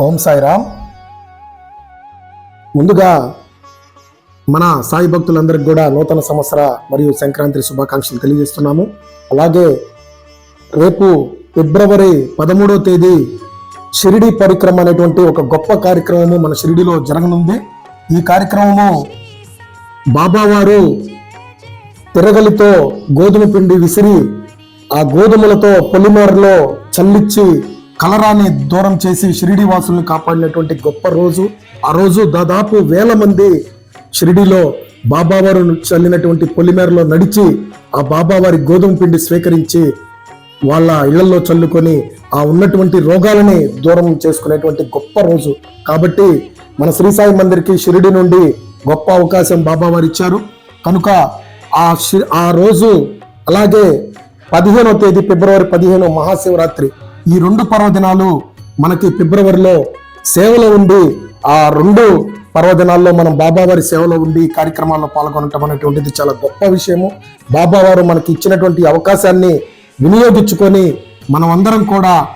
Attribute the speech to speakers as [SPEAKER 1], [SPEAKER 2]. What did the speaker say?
[SPEAKER 1] ఓం సాయిరామ్. ముందుగా మన సాయి భక్తులందరికీ కూడా నూతన సంవత్సర మరియు సంక్రాంతి శుభాకాంక్షలు తెలియజేస్తున్నాము. అలాగే రేపు ఫిబ్రవరి పదమూడవ తేదీ షిరిడి పరిక్రమ అనేటువంటి ఒక గొప్ప కార్యక్రమము మన షిరిడిలో జరగనుంది. ఈ కార్యక్రమము బాబావారు తిరగలితో గోధుమ పిండి విసిరి ఆ గోధుమలతో పొలిమేరలో చల్లిచ్చి కలరాన్ని దూరం చేసి షిరిడివాసులను కాపాడినటువంటి గొప్ప రోజు. ఆ రోజు దాదాపు వేల మంది షిరిడిలో బాబావారు చల్లినటువంటి పొలిమేరలో నడిచి ఆ బాబావారి గోధుమ పిండి స్వీకరించి వాళ్ళ ఇళ్ళలో చల్లుకొని ఆ ఉన్నటువంటి రోగాలని దూరం చేసుకునేటువంటి గొప్ప రోజు. కాబట్టి మన శ్రీ సాయి మందిర్కి షిరిడి నుండి గొప్ప అవకాశం బాబావారు ఇచ్చారు. కనుక ఆ షి- ఆ రోజు అలాగే పదిహేనో తేదీ ఫిబ్రవరి పదిహేను మహాశివరాత్రి ఈ రెండు పర్వదినాలు మనకి ఫిబ్రవరిలో సేవలో ఉండి ఆ రెండు పర్వదినాల్లో మనం బాబావారి సేవలో ఉండి కార్యక్రమాల్లో పాల్గొనటం అనేటువంటిది చాలా గొప్ప విషయము. బాబావారు మనకి ఇచ్చినటువంటి అవకాశాన్ని వినియోగించుకొని మనం అందరం కూడా